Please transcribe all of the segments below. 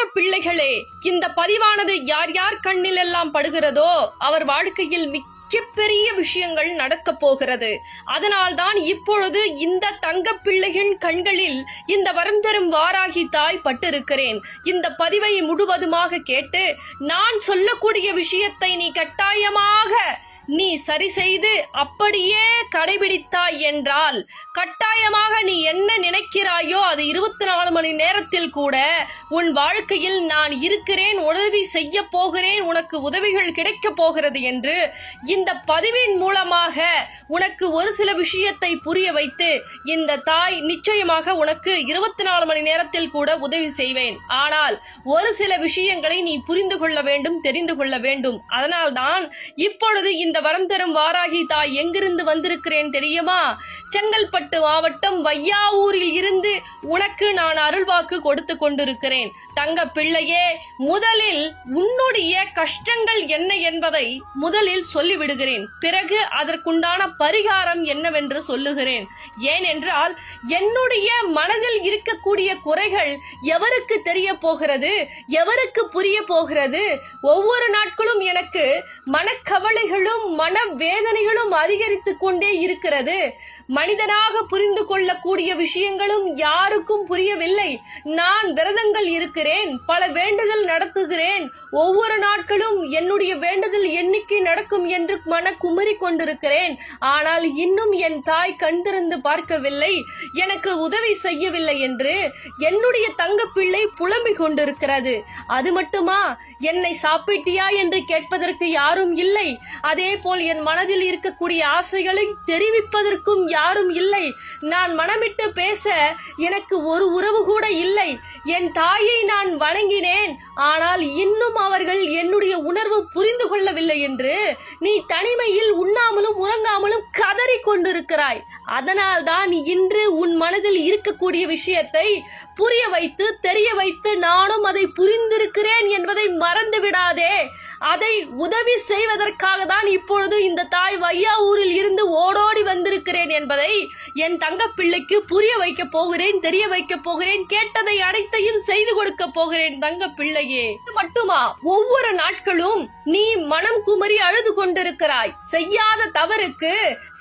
தங்க பிள்ளைகளே இந்த பதிவானது யார் யார் கண்ணில் எல்லாம் படுகிறதோ அவர் வாழ்க்கையில் மிக்க மிகப்பெரிய விஷயங்கள் நடக்கப் போகிறது. அதனால்தான் இப்பொழுது இந்த தங்க பிள்ளையின் கண்களில் இந்த வரம் தரும் வாராகி தாய் பட்டிருக்கிறேன். இந்த பதிவை முழுவதுமாக கேட்டு நான் சொல்லக்கூடிய விஷயத்தை நீ கட்டாயமாக நீ சரி செய்து அப்படியே கடைபிடித்தாய் என்றால் கட்டாயமாக நீ என்ன நினைக்கிறாயோ அது இருபத்தி நாலு மணி நேரத்தில் கூட உன் வாழ்க்கையில் நான் இருக்கிறேன் உதவி செய்ய போகிறேன் உனக்கு உதவிகள் கிடைக்கப் போகிறது என்று இந்த பதிவின் மூலமாக உனக்கு ஒரு சில விஷயத்தை புரிய வைத்து இந்த தாய் நிச்சயமாக உனக்கு இருபத்தி நாலு மணி நேரத்தில் கூட உதவி செய்வேன். ஆனால் ஒரு சில விஷயங்களை நீ புரிந்து கொள்ள வேண்டும் தெரிந்து கொள்ள வேண்டும். அதனால்தான் இப்பொழுது இந்த வரம் தரும் வாராகி தாய் எங்கிருந்து வந்திருக்கிறேன் தெரியுமா? செங்கல்பட்டு மாவட்டம் வையாவூரில் இருந்து உனக்கு நான் அருள்வாக்கு கொடுத்து கொண்டிருக்கிறேன். தங்க பிள்ளையே முதலில் உன்னுடைய கஷ்டங்கள் என்ன என்பதை முதலில் சொல்லிவிடுகிறேன். பிறகு அதற்குண்டான பரிகாரம் என்னவென்று சொல்லுகிறேன். ஏனென்றால் என்னுடைய மனதில் இருக்கக்கூடிய குறைகள் எவருக்கு தெரிய போகிறது? எவருக்கு புரிய போகிறது? ஒவ்வொரு நாட்களும் எனக்கு மனக்கவலைகளும் மன வேதனைகளும் அதிகரித்துக் கொண்டே இருக்கிறது. மனிதனாக புரிந்து கொள்ளக்கூடிய விஷயங்களும் யாருக்கும் புரியவில்லை. நான் விரதங்கள் இருக்கிறேன் பல வேண்டுதல் நடத்துகிறேன். ஒவ்வொரு நாட்களும் என்னுடைய வேண்டுதல் எண்ணிக்கை நடக்கும் என்று மன குமரி கொண்டிருக்கிறேன். ஆனால் இன்னும் என் தாய் கண் திறந்து பார்க்கவில்லை. எனக்கு உதவி செய்யவில்லை என்று என்னுடைய தங்க பிள்ளை புலம்பிக் கொண்டிருக்கிறது. அது மட்டுமா? என்னை சாப்பிட்டியா என்று கேட்பதற்கு யாரும் இல்லை. அதே போல் என் மனதில் இருக்கக்கூடிய ஆசைகளை தெரிவிப்பதற்கும் யாரும் இல்லை. நான் மனமிட்டு பேச எனக்கு ஒரு உறவு கூட இல்லை. என் தாயை நான் வணங்கினேன். ஆனால் இன்னும் அவர்கள் என்னுடைய உணர்வு புரிந்து கொள்ளவில்லை என்று நீ தனிமையில் உண்ணாமலும் உறங்காமலும் கதறிக் கொண்டிருக்கிறாய். அதனால் தான் இன்று உன் மனதில் இருக்கக்கூடிய விஷயத்தை புரிய வைத்து தெரிய வைத்து நானும் அதை புரிந்திருக்கிறேன் என்பதை மறந்து விடாதே. அதை உதவி செய்வதற்காக தான் இப்பொழுது இந்த தாய் வையாவூரில் இருந்து ஓடோடி வந்திருக்கிறேன் என்பதை என் தங்க பிள்ளைக்கு புரிய வைக்க போகிறேன் தெரிய வைக்க போகிறேன் கேட்டதை அனைத்தையும் செய்து கொடுக்க போகிறேன் தங்க பிள்ளையே. இது மட்டுமா? ஒவ்வொரு நாட்களும் நீ மனம் குமரி அழுது கொண்டிருக்கிறாய். செய்யாத தவறுக்கு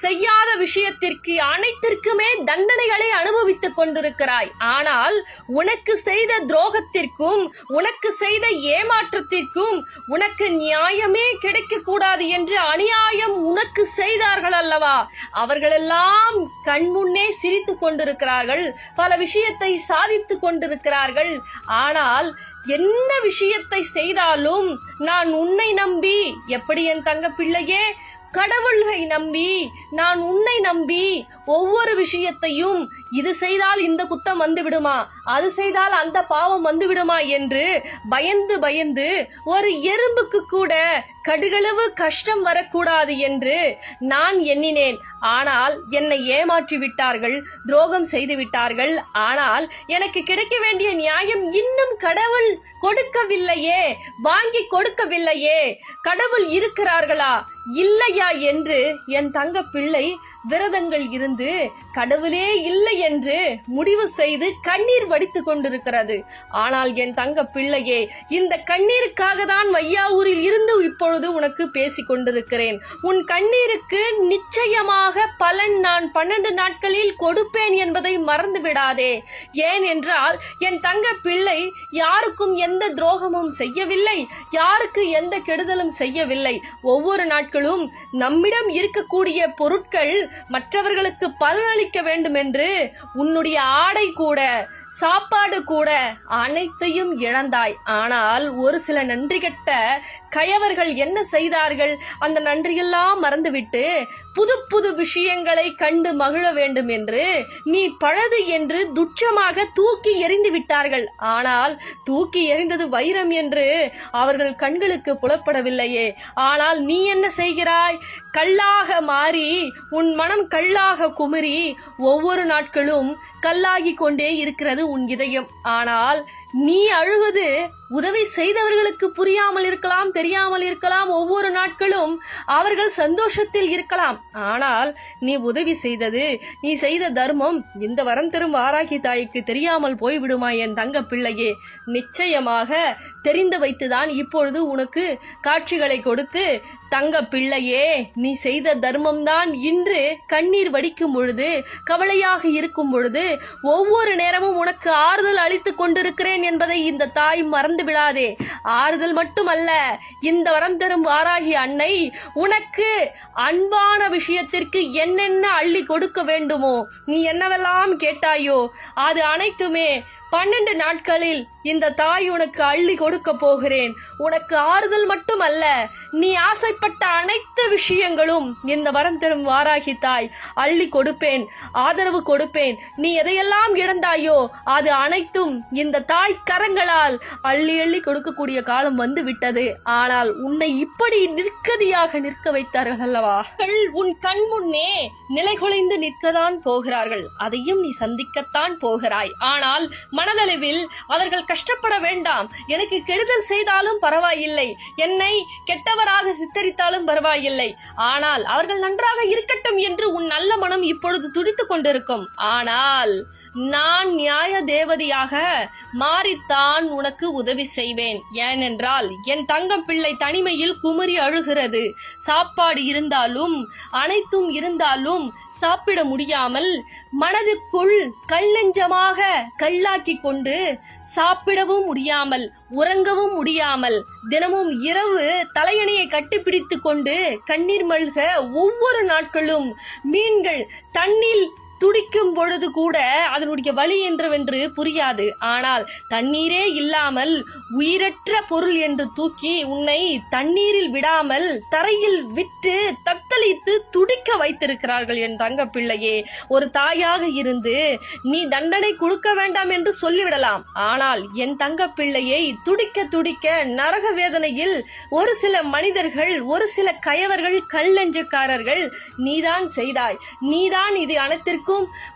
செய்யாத விஷயத்திற்கு அனைத்திற்குமே தண்டனைகளை அனுபவித்துக் கொண்டிருக்கிறாய். ஆனால் உனக்கு செய்த துரோகத்திற்கும் உனக்கு செய்த ஏமாற்றத்திற்கும் உனக்கு நியாயமே கிடைக்க கூடாது என்று அநியாயம் உனக்கு செய்தார்கள் அல்லவா? அவர்களெல்லாம் கண்முன்னே சிரித்துக் கொண்டிருக்கிறார்கள் பல விஷயத்தை சாதித்துக் கொண்டிருக்கிறார்கள். ஆனால் என்ன விஷயத்தை செய்தாலும் நான் உன்னை நம்பி எப்படி என் தங்க பிள்ளையே கடவுளை நம்பி நான் உன்னை நம்பி ஒவ்வொரு விஷயத்தையும் இது செய்தால் இந்த குத்தம் வந்து விடுமா? அது செய்தால் அந்த பாவம் வந்துவிடுமா என்று பயந்து பயந்து ஒரு எறும்புக்கு கூட கடுகளவு கஷ்டம் வரக்கூடாது என்று நான் எண்ணினேன். ஆனால் என்னை ஏமாற்றி விட்டார்கள் துரோகம் செய்து விட்டார்கள். ஆனால் எனக்கு கிடைக்க வேண்டிய நியாயம் இன்னும் கடவுள் கொடுக்கவில்லையே வாங்கி கொடுக்கவில்லையே. கடவுள் இருக்கிறார்களா? இல்லையா என்று என் தங்க பிள்ளை விரதங்கள் இருந்து கடவுளே இல்லை என்று முடிவு செய்து கண்ணீர் வடித்துக் கொண்டிருக்கிறது. ஆனால் என் தங்க பிள்ளையே இந்த கண்ணீருக்காக தான் வையாவூரில் இருந்து இப்பொழுது உனக்கு பேசிக் கொண்டிருக்கிறேன். உன் கண்ணீருக்கு நிச்சயமாக பலன் நான் பன்னெண்டு நாட்களில் கொடுப்பேன் என்பதை மறந்து விடாதே ஏன் என்றால் என் தங்க பிள்ளை யாருக்கும் எந்த துரோகமும் செய்யவில்லை யாருக்கு எந்த கெடுதலும் செய்யவில்லை. ஒவ்வொரு நாட்களும் நம்மிடம் இருக்கக்கூடிய பொருட்கள் மற்றவர்களுக்கு பலனளிக்க வேண்டும் என்று உன்னுடைய ஆடை கூட சாப்பாடு கூட அனைத்தையும் இழந்தாய். ஆனால் ஒரு சில நன்றி கெட்ட கயவர்கள் என்ன செய்தார்கள்? அந்த நன்றியெல்லாம் மறந்துவிட்டு புது புது விஷயங்களை கண்டு மகிழ வேண்டும் என்று நீ பழது என்று துச்சமாக தூக்கி எறிந்து விட்டார்கள். ஆனால் தூக்கி எறிந்தது வைரம் என்று அவர்கள் கண்களுக்கு புலப்படவில்லையே. ஆனால் நீ என்ன செய்கிறாய்? கல்லாக மாறி உன் மனம் கல்லாக குமுறி ஒவ்வொரு நாட்களும் கல்லாகி கொண்டே இருக்கிறது உன் இதயம். ஆனால் நீ அழுவது உதவி செய்தவர்களுக்கு புரியாமல் இருக்கலாம் தெரியாமல் இருக்கலாம் ஒவ்வொரு நாட்களும் அவர்கள் சந்தோஷத்தில் இருக்கலாம். ஆனால் நீ உதவி செய்தது நீ செய்த தர்மம் இந்த வரம் தரும் வாராகி தாய்க்கு தெரியாமல் போய்விடுமா என் தங்க பிள்ளையே? நிச்சயமாக தெரிந்து வைத்துதான் இப்பொழுது உனக்கு காட்சிகளை கொடுத்து தங்க பிள்ளையே நீ செய்த தர்மம்தான் இன்று கண்ணீர் வடிக்கும் பொழுது கவலையாக இருக்கும் பொழுது ஒவ்வொரு நேரமும் உனக்கு ஆறுதல் அளித்துக் கொண்டிருக்கிறேன் என்பதை இந்த தாய் மறந்து விடாதே. ஆறுதல் மட்டுமல்ல இந்த வரம் தரும் வாராகி அன்னை உனக்கு அன்பான விஷயத்திற்கு என்னென்ன அள்ளி கொடுக்க வேண்டுமோ நீ என்னவெல்லாம் கேட்டாயோ அது அனைத்துமே பன்னெண்டு நாட்களில் இந்த தாய் உனக்கு அள்ளி கொடுக்க போகிறேன். உனக்கு ஆறுதல் மட்டுமல்ல நீ ஆசைப்பட்ட அனைத்து விஷயங்களும் இந்த வரம் தரும் வாராகி தாய். அள்ளி கொடுப்பேன் ஆதரவு கொடுப்பேன். நீ எதையெல்லாம் இழந்தாயோ அது அனைத்தும் இந்த தாய் கரங்களால் அள்ளி அள்ளி கொடுக்கக்கூடிய காலம் வந்து விட்டது ஆனால் உன்னை இப்படி நிற்கதியாக நிற்க வைத்தார்கள் அல்லவா உன் கண் முன்னே நிலைகுலைந்து நிற்கத்தான் போகிறார்கள். அதையும் நீ சந்திக்கத்தான் போகிறாய். ஆனால் மனதளவில் அவர்கள் கஷ்டப்பட வேண்டாம். எனக்கு கெடுதல் செய்தாலும் பரவாயில்லை. என்னை கெட்டவராக சித்தரித்தாலும் பரவாயில்லை. ஆனால் அவர்கள் நன்றாக இருக்கட்டும் என்று உன் நல்ல மனம் இப்பொழுது துடித்துக் கொண்டிருக்கும். ஆனால் நான் நியாய தேவதையாக மாறித்தான் உனக்கு உதவி செய்வேன். ஏனென்றால் என் தங்கம் பிள்ளை தனிமையில் குமரி அழுகிறது. சாப்பாடு இருந்தாலும் அனைத்தும் இருந்தாலும் சாப்பிட முடியாமல் மனதுக்குள் கல்லெஞ்சமாக கல்லாக்கி கொண்டு சாப்பிடவும் முடியாமல் உறங்கவும் முடியாமல் தினமும் இரவு தலையணையை கட்டிப்பிடித்து கொண்டு கண்ணீர் மல்க ஒவ்வொரு நாட்களும் மீன்கள் தண்ணீர் துடிக்கும் பொழுது கூட அதனுடைய வழி என்றவென்று புரியாது. ஆனால் தண்ணீரே இல்லாமல் உயிரற்ற பொருள் என்று தூக்கி உன்னை தண்ணீரில் விடாமல் தரையில் விட்டு தத்தளித்து துடிக்க வைத்திருக்கிறார்கள் என் தங்க பிள்ளையே ஒரு தாயாக இருந்து நீ தண்டனை கொடுக்க வேண்டாம் என்று சொல்லிவிடலாம். ஆனால் என் தங்க பிள்ளையை துடிக்க துடிக்க நரக வேதனையில் ஒரு சில மனிதர்கள் ஒரு சில கயவர்கள் கல்லெஞ்சுக்காரர்கள் நீதான் செய்தாய். நீதான் இது அனைத்திற்கும்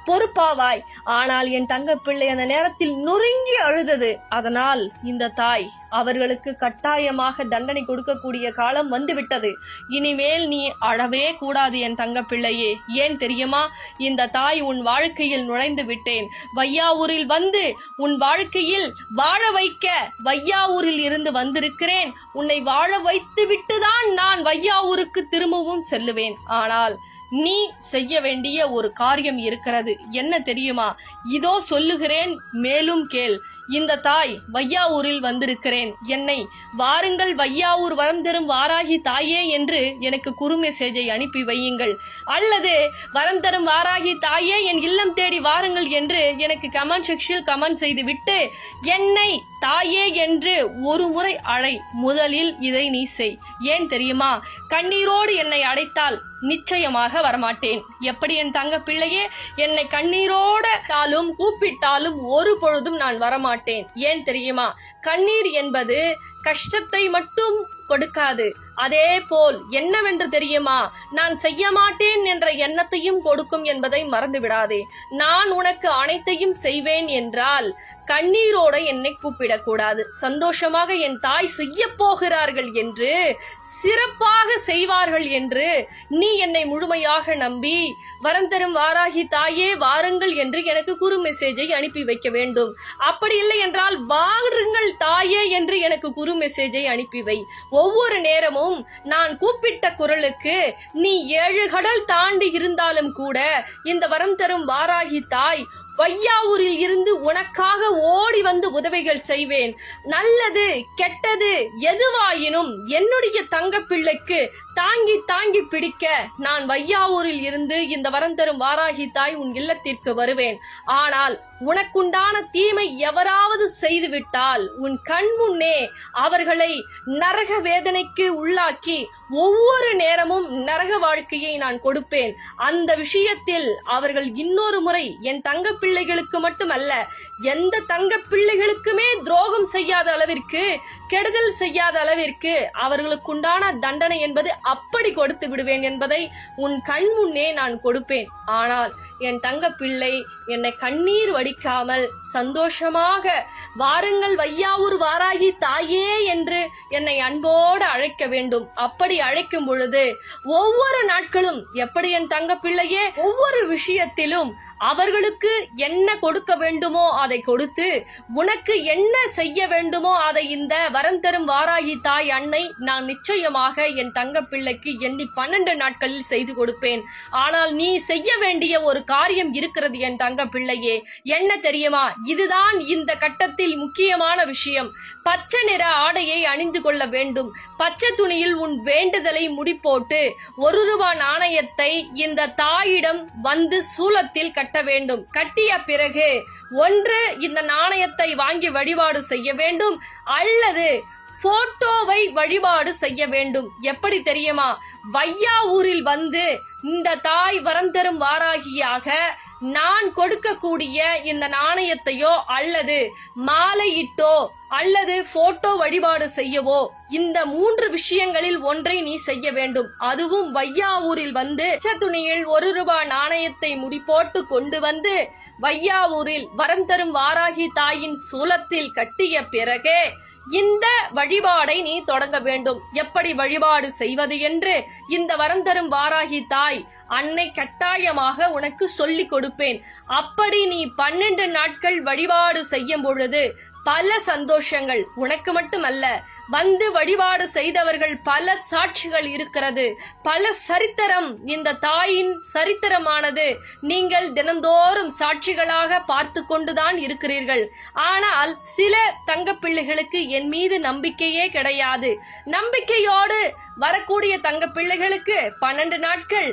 பொறுப்பாவாய். ஆனால் என் தங்க பிள்ளை அந்த நேரத்தில் நொறுங்கி அழுதது. அதனால் இந்த தாய் அவர்களுக்கு கட்டாயமாக தண்டனை கொடுக்கக்கூடிய காலம் வந்துவிட்டது. இனிமேல் நீ அழவே கூடாது என் தங்க பிள்ளையே. ஏன் தெரியுமா? இந்த தாய் உன் வாழ்க்கையில் நுழைந்து விட்டேன். வையாவூரில் வந்து உன் வாழ்க்கையில் வாழ வைக்க வையாவூரில் இருந்து வந்திருக்கிறேன். உன்னை வாழ வைத்து விட்டுதான் நான் வையாவூருக்கு திரும்பவும் செல்லுவேன். ஆனால் நீ செய்ய வேண்டிய ஒரு காரியம் இருக்கிறது. என்ன தெரியுமா? இதோ சொல்லுகிறேன் மேலும் கேள். இந்த தாய் வையாவூரில் வந்திருக்கிறேன். என்னை வாருங்கள் வையாவூர் வரம் தரும் வாராகி தாயே என்று எனக்கு குறு மெசேஜை அனுப்பி வையுங்கள். அல்லது வரம் தரும் வாராகி தாயே என் இல்லம் தேடி வாருங்கள் என்று எனக்கு கமெண்ட் செக்ஷனில் கமெண்ட் செய்து விட்டு என்னை தாயே என்று ஒரு முறை அழை முதலில் இதை நீ செய். ஏன் தெரியுமா? கண்ணீரோடு என்னை அடைத்தால் நிச்சயமாக வரமாட்டேன். எப்படி என் தங்க பிள்ளையே என்னை கண்ணீரோடாலும் கூப்பிட்டாலும் ஒரு பொழுதும் நான் வரமாட்டேன். ஏன் தெரியுமா? கண்ணீர் என்பது கஷ்டத்தை மட்டும் கொடுக்காது. அதே போல் என்னவென்று தெரியுமா? நான் செய்ய மாட்டேன் என்ற எண்ணத்தையும் கொடுக்கும் என்பதை மறந்து விடாதே நான் உனக்கு அனைத்தையும் செய்வேன் என்றால் கண்ணீரோட என்னை கூப்பிடக்கூடாது. சந்தோஷமாக என் தாய் செய்ய போகிறார்கள் என்று சிறப்பாக செய்வார்கள் என்று நீ என்னை முழுமையாக நம்பி வரம் தரும் வாராகி தாயே வாருங்கள் என்று எனக்கு குறு மெசேஜை அனுப்பி வைக்க வேண்டும். அப்படி இல்லை என்றால் வாருங்கள் தாயே என்று எனக்கு குறு மெசேஜை அனுப்பி வை. ஒவ்வொரு நேரமும் நான் கூப்பிட்ட குரலுக்கு நீ ஏழு கடல் தாண்டி இருந்தாலும் கூட இந்த வரம் தரும் வாராகி தாய் வையாவூரில் இருந்து உனக்காக ஓடி வந்து உதவிகள் செய்வேன். நல்லது கெட்டது எதுவாயினும் என்னுடைய தங்க பிள்ளைக்கு தாங்கி தாங்கி பிடிக்க நான் வையாவூரில் இருந்து இந்த வரம் தரும் வாராகி தாய் உன் இல்லத்திற்கு வருவேன். ஆனால் உனக்குண்டான தீமை எவராவது செய்துவிட்டால் உன் கண் முன்னே அவர்களை நரக வேதனைக்கு உள்ளாக்கி ஒவ்வொரு நேரமும் நரக வாழ்க்கையை நான் கொடுப்பேன். அந்த விஷயத்தில் அவர்கள் இன்னொரு முறை என் தங்க பிள்ளைகளுக்கு மட்டுமல்ல எந்த தங்க பிள்ளைகளுக்குமே துரோகம் செய்யாத அளவிற்கு கெடுதல் செய்யாத அளவிற்கு அவர்களுக்குண்டான தண்டனை என்பது அப்படி கொடுத்து விடுவேன் என்பதை உன் கண் முன்னே நான் கொடுப்பேன். ஆனால் என் தங்க பிள்ளை என்னை கண்ணீர் வடிக்காமல் சந்தோஷமாக வாருங்கள் வையாவூர் வாராகி தாயே என்று என்னை அன்போடு அழைக்க வேண்டும். அப்படி அழைக்கும் பொழுது ஒவ்வொரு நாட்களும் எப்படி என் தங்க பிள்ளையே ஒவ்வொரு விஷயத்திலும் அவர்களுக்கு என்ன கொடுக்க வேண்டுமோ அதை கொடுத்து உனக்கு என்ன செய்ய வேண்டுமோ அதை இந்த வரம் தரும் வாராகி தாய் அன்னை நான் நிச்சயமாக என் தங்க பிள்ளைக்கு எண்ணி பன்னெண்டு நாட்களில் செய்து கொடுப்பேன். ஆனால் நீ செய்ய வேண்டிய ஒரு காரியம் இருக்கிறது என் தங்க பிள்ளையே என்ன தெரியுமா? இதுதான் இந்த கட்டத்தில் முக்கியமான விஷயம். பச்சை நிற ஆடையை அணிந்து கொள்ள வேண்டும். பச்சை துணியில் உன் வேண்டுதலை முடிப்போட்டு ஒரு ரூபாய் நாணயத்தை இந்த தாயிடம் வந்து சூலத்தில் கட்ட வேண்டும். கட்டிய பிறகு ஒன்று இந்த நாணயத்தை வாங்கி வழிபாடு செய்ய வேண்டும் அல்லது போட்டோவை வழிபாடு செய்ய வேண்டும். எப்படி தெரியுமா? வையாவூரில் வந்து இந்த தாய் வரம் தரும் வாராகியாக நான் கொடுக்கக்கூடிய இந்த நாணயத்தையோ அல்லது மாலையிட்டோ அல்லது போட்டோ வழிபாடு செய்யவோ இந்த மூன்று விஷயங்களில் ஒன்றை நீ செய்ய வேண்டும். அதுவும் வையாவூரில் வந்து துணியில் ஒரு ரூபாய் நாணயத்தை முடிப்போட்டு கொண்டு வந்து வையாவூரில் வரம் தரும் வாராகி தாயின் சூலத்தில் கட்டிய பிறகு இந்த வழிபாடை நீ தொடங்க வேண்டும். எப்படி வழிபாடு செய்வது என்று இந்த வரம் தரும் வாராகி தாய் அன்னை கட்டாயமாக உனக்கு சொல்லிக் கொடுப்பேன். அப்படி நீ பன்னெண்டு நாட்கள் வழிபாடு செய்யும் பொழுது பல சந்தோஷங்கள். உனக்கு மட்டுமல்ல வந்து வழிபாடு செய்தவர்கள் பல சாட்சிகள் இருக்கிறது. பல சரித்திரம் இந்த தாயின் சரித்திரமானது. நீங்கள் தினந்தோறும் சாட்சிகளாக பார்த்து கொண்டுதான் இருக்கிறீர்கள். ஆனால் சில தங்கப்பிள்ளைகளுக்கு என் மீது நம்பிக்கையே கிடையாது. நம்பிக்கையோடு வரக்கூடிய தங்க பிள்ளைகளுக்கு பன்னெண்டு நாட்கள்.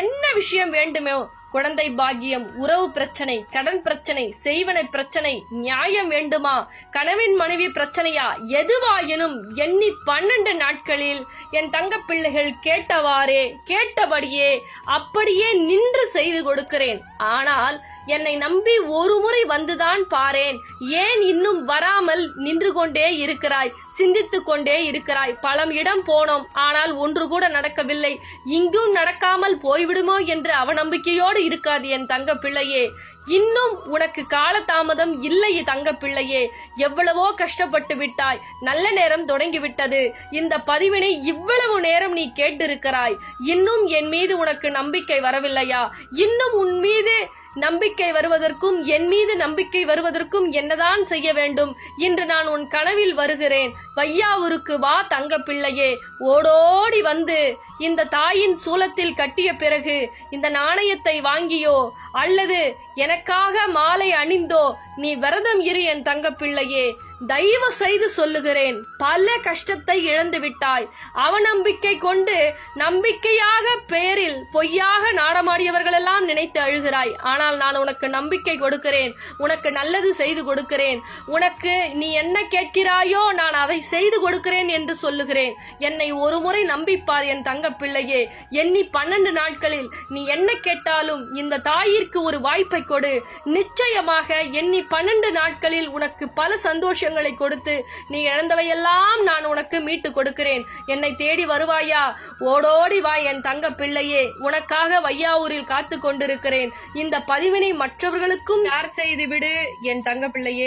என்ன விஷயம் வேண்டுமோ குழந்தை பாக்கியம் உறவு பிரச்சனை கடன் பிரச்சனை செய்வனை பிரச்சனை நியாயம் வேண்டுமா? கணவன் மனைவி பிரச்சனையா? எதுவாயினும் எண்ணி பன்னெண்டு நாட்களில் என் தங்க பிள்ளைகள் கேட்டவாறே கேட்டபடியே அப்படியே நின்று செய்து கொடுக்கிறேன். ஆனால் என்னை நம்பி ஒரு முறை வந்துதான் பாரேன். ஏன் இன்னும் வராமல் நின்று கொண்டே இருக்கிறாய்? சிந்தித்து கொண்டே இருக்கிறாய். பலம் இடம் போனோம். ஆனால் ஒன்று கூட நடக்கவில்லை. இங்கும் நடக்காமல் போய்விடுமோ என்று அவநம்பிக்கையோடு இருக்காது என் தங்க பிள்ளையே இன்னும் உனக்கு காலதாமதம் இல்லை தங்க பிள்ளையே எவ்வளவோ கஷ்டப்பட்டு விட்டாய். நல்ல நேரம் தொடங்கி விட்டது இந்த பதிவினை இவ்வளவு நேரம் நீ கேட்டிருக்கிறாய். இன்னும் என் மீது உனக்கு நம்பிக்கை வரவில்லையா? இன்னும் உன் மீது நம்பிக்கை வருவதற்கும் என் மீது நம்பிக்கை வருவதற்கும் என்னதான் செய்ய வேண்டும்? இன்று நான் உன் கனவில் வருகிறேன். வையாவூருக்கு வா தங்க பிள்ளையே ஓடோடி வந்து இந்த தாயின் சூலத்தில் கட்டிய பிறகு இந்த நாணயத்தை வாங்கியோ? அல்லது எனக்காக மாலை அணிந்தோ? நீ விரதம் இரு என் தங்க பிள்ளையே தயவு செய்து சொல்லுகிறேன் பல கஷ்டத்தை இழந்து விட்டாய். அவநம்பிக்கை கொண்டு நம்பிக்கையாக பேரில் பொய்யாக நாடமாடியவர்களெல்லாம் நினைத்து அழுகிறாய். ஆனால் நான் உனக்கு நம்பிக்கை கொடுக்கிறேன் உனக்கு நல்லது செய்து கொடுக்கிறேன். உனக்கு நீ என்ன கேட்கிறாயோ நான் அதை செய்து கொடுக்கிறேன் என்று சொல்லுகிறேன். என்னை ஒரு முறை நம்பிப்பார் என் தங்க பிள்ளையே எண்ணி பன்னெண்டு நாட்களில் நீ என்ன கேட்டாலும் இந்த தாயிற்கு ஒரு வாய்ப்பை கொடு. நிச்சயமாக எண்ணி பன்னெண்டு நாட்களில் உனக்கு பல சந்தோஷம் கொடுத்து நீ இழந்தவையெல்லாம் நான் உனக்கு மீட்டு கொடுக்கிறேன். என்னை தேடி வருவாயா? ஓடோடி வா என் தங்க பிள்ளையே. உனக்காக வையாவூரில் காத்து கொண்டிருக்கிறேன். இந்த பதிவினை மற்றவர்களுக்கும் யார் செய்து விடு என் தங்க பிள்ளையே.